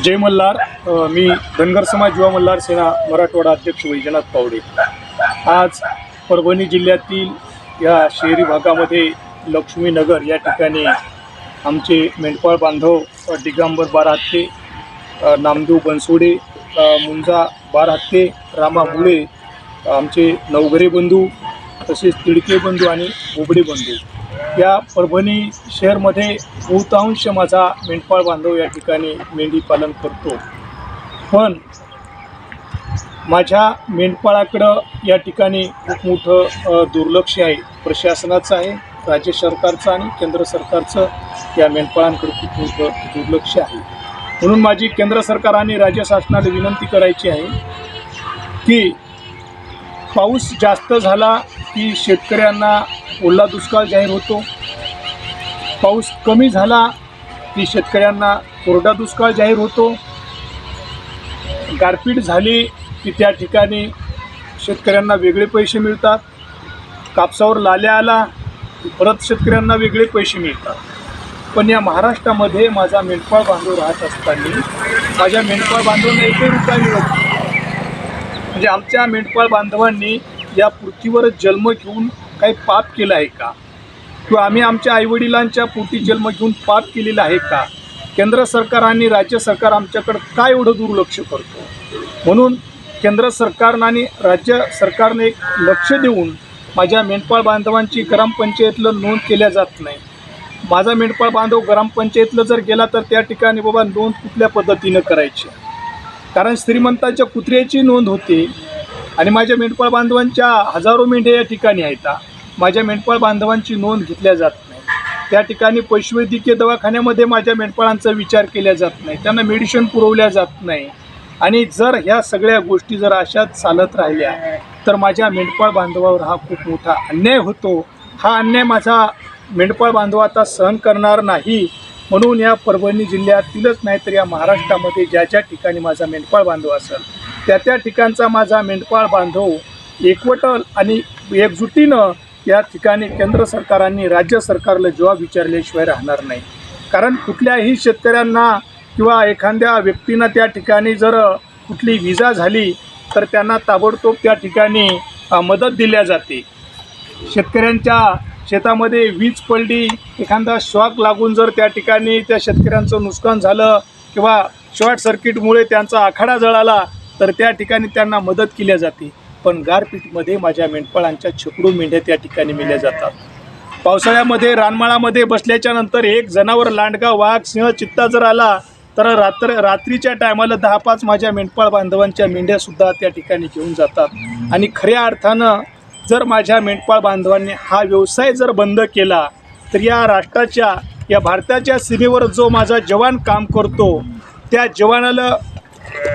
जय मल्हार मी धनगर समाज युवा मल्हार सेना मराठवाडा अध्यक्ष वैजनाथ पावडे. आज परभणी जिल्ह्यातील या शहरी भागामध्ये लक्ष्मीनगर या ठिकाणी आमचे मेंढपाळ बांधव दिगंबर बारहत्ते नामदेव बनसोडे मुंजा बारहत्ते रामा मुळे आमचे नवघरे बंधू तसेच तिडके बंधू आणि बोबडे बंधू. या परभणी शहरमध्ये बहुतांश माझा मेंढपाळ बांधव या ठिकाणी मेंढी पालन करतो. पण माझ्या मेंढपाळाकडं या ठिकाणी खूप मोठं दुर्लक्ष आहे. प्रशासनाचं आहे राज्य सरकारचं आणि केंद्र सरकारचं या मेंढपाळांकडे खूप मोठं दुर्लक्ष आहे. म्हणून माझी केंद्र सरकार आणि राज्य शासनाला विनंती करायची आहे की पाऊस जास्त झाला की शेतकऱ्यांना ओला दुष्काळ जाहीर होतो. पाऊस कमी झाला की शेतकऱ्यांना कोरडा दुष्काळ जाहीर होतो. गारपीट झाली की त्या ठिकाणी शेतकऱ्यांना वेगळे पैसे मिळतात. कापसावर लाल्या आला की परत शेतकऱ्यांना वेगळे पैसे मिळतात. पण या महाराष्ट्रामध्ये माझा मेंढपाळ बांधव राहत असताना माझ्या मेंढपाळ बांधवांना एकही रुपया मिळत म्हणजे आमच्या मेंढपाळ बांधवांनी या पृथ्वीवर जन्म घेऊन काही पाप केलं आहे का? किंवा आम्ही आमच्या आईवडिलांच्या पोटी जन्म घेऊन पाप केलेला आहे का? केंद्र सरकार आणि राज्य सरकार आमच्याकडं काय एवढं दुर्लक्ष करतो? म्हणून केंद्र सरकारनं आणि राज्य सरकारने एक लक्ष देऊन माझ्या मेंढपाळ बांधवांची ग्रामपंचायतलं नोंद केल्या जात नाही. माझा मेंढपाळ बांधव ग्रामपंचायतलं जर गेला तर त्या ठिकाणी बाबा नोंद कुठल्या पद्धतीनं करायची? कारण श्रीमंताच्या कुत्र्याची नोंद होते आणि माझ्या मेंढपाळ बांधवांच्या हजारो मेंढ्या या ठिकाणी आहेत माझ्या मेंढपाळ बांधवांची नोंद घेतल्या जात नाही. त्या ठिकाणी पशुवैद्यकीय दवाखान्यामध्ये माझ्या मेंढपाळांचा विचार केला जात नाही. त्यांना मेडिसिन पुरवल्या जात नाही. आणि जर ह्या सगळ्या गोष्टी जर अशाच चालत राहिल्या तर माझ्या मेंढपाळ बांधवावर हा खूप मोठा अन्याय होतो. हा अन्याय माझा मेंढपाळ बांधव आता सहन करणार नाही. म्हणून या परभणी जिल्ह्यातीलच नाही तर या महाराष्ट्रामध्ये ज्या ज्या ठिकाणी माझा मेंढपाळ बांधव असेल त्या त्या ठिकाणचा माझा मेंढपाळ बांधव एकवटल आणि एकजुटीनं या ठिकाणी केंद्र सरकारांनी राज्य सरकारला जवाब विचारल्याशिवाय राहणार नाही. कारण कुठल्याही शेतकऱ्यांना किंवा एखाद्या व्यक्तींना त्या ठिकाणी जर कुठली विजा झाली तर त्यांना ताबडतोब त्या ठिकाणी मदत दिल्या जाते. शेतकऱ्यांच्या शेतामध्ये वीज पडली एखादा शॉक लागून जर त्या ठिकाणी त्या शेतकऱ्यांचं नुकसान झालं किंवा शॉर्ट सर्किटमुळे त्यांचा आखाडा जळाला तर त्या ठिकाणी त्यांना मदत केली जाते. पण गारपीटमध्ये माझ्या मेंढपाळांच्या शेकडो मेंढ्या त्या ठिकाणी मिल्या जातात. पावसाळ्यामध्ये रानमाळामध्ये बसल्याच्या नंतर एक जनावर लांडगा वाघ सिंह चित्ता जर आला तर रात्र रात्रीच्या टायमाला दहा पाच माझ्या मेंढपाळ बांधवांच्या मेंढ्यासुद्धा त्या ठिकाणी घेऊन जातात. आणि खऱ्या अर्थानं जर माझ्या मेंढपाळ बांधवांनी हा व्यवसाय जर बंद केला तर या राष्ट्राच्या या भारताच्या सीमेवर जो माझा जवान काम करतो त्या जवानाला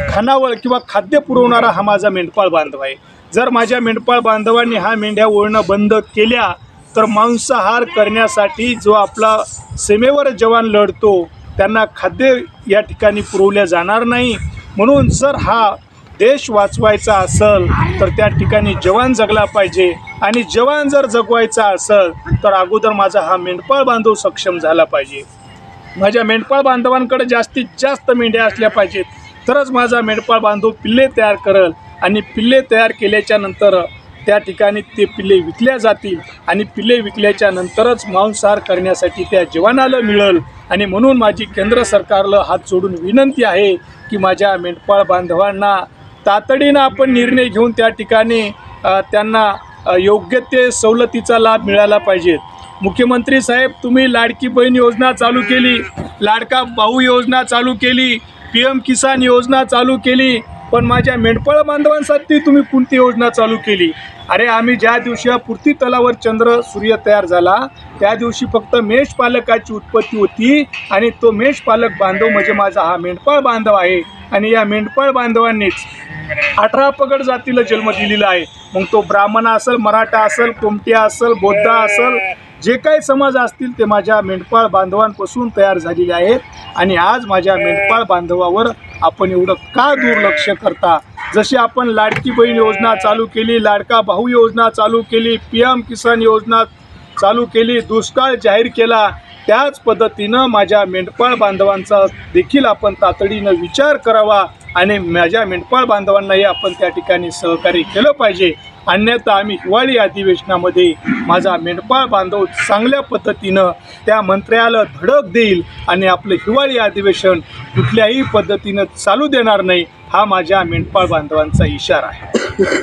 खानावळ किंवा खाद्य पुरवणारा हा माझा मेंढपाळ बांधव आहे. जर माझ्या मेंढपाळ बांधवांनी हा मेंढ्या ओळणं बंद केल्या तर मांसाहार करण्यासाठी जो आपला सीमेवर जवान लढतो त्यांना खाद्य या ठिकाणी पुरवल्या जाणार नाही. म्हणून जर हा देश वाचवायचा असेल तर त्या ठिकाणी जवान जगला पाहिजे. आणि जवान जर जगवायचा असेल तर अगोदर माझा हा मेंढपाळ बांधव सक्षम झाला पाहिजे. माझ्या मेंढपाळ बांधवांकडे जास्तीत जास्त मेंढ्या असल्या पाहिजेत. तरच माझा मेंढपाळ बांधव पिल्ले तयार करल. आणि पिल्ले तयार केल्याच्यानंतर त्या ठिकाणी ते पिल्ले विकल्या जातील आणि पिल्ले विकल्याच्या नंतरच मांसाहार करण्यासाठी त्या जवानाला मिळेल. आणि म्हणून माझी केंद्र सरकारला हात जोडून विनंती आहे की माझ्या मेंढपाळ बांधवांना तातडीनं आपण निर्णय घेऊन त्या ठिकाणी त्यांना योग्य ते सवलतीचा लाभ मिळाला पाहिजे. मुख्यमंत्री साहेब तुम्ही लाडकी बहीण योजना चालू केली लाडका भाऊ योजना चालू केली पी एम किसान योजना चालू केली पण माझ्या मेंढपाळ बांधवांसाठी तुम्ही कोणती योजना चालू केली? अरे आम्ही ज्या दिवशी हा पूर्ती तलावर चंद्र सूर्य तयार झाला त्या दिवशी फक्त मेष पालकाची उत्पत्ती होती आणि तो मेष पालक बांधव म्हणजे माझा हा मेंढपाळ बांधव आहे आणि या मेंढपाळ बांधवांनीच अठरा पगड जातीला जन्म दिलेला आहे. मग तो ब्राह्मण असेल मराठा असेल कोमटिया असेल बौद्ध असेल जे काही समाज असतील ते माझ्या मेंढपाळ बांधवांपासून तयार झालेले आहेत आणि आज माझ्या मेंढपाळ बांधवावर आपण एवढं का दुर्लक्ष करता? जशी आपण लाडकी बहीण योजना चालू केली लाडका भाऊ योजना चालू केली पी एम किसान योजना चालू केली दुष्काळ जाहीर केला त्याच पद्धतीनं माझ्या मेंढपाळ बांधवांचा देखील आपण तातडीनं विचार करावा आणि माझ्या मेंढपाळ बांधवांनाही आपण त्या ठिकाणी सहकार्य केलं पाहिजे. अन्यथा आम्ही हिवाळी अधिवेशनामध्ये माझा मेंढपाळ बांधव चांगल्या पद्धतीनं त्या मंत्र्याला धडक देईल आणि आपलं हिवाळी अधिवेशन कुठल्याही पद्धतीनं चालू देणार नाही हा माझ्या मेंढपाळ बांधवांचा इशारा आहे.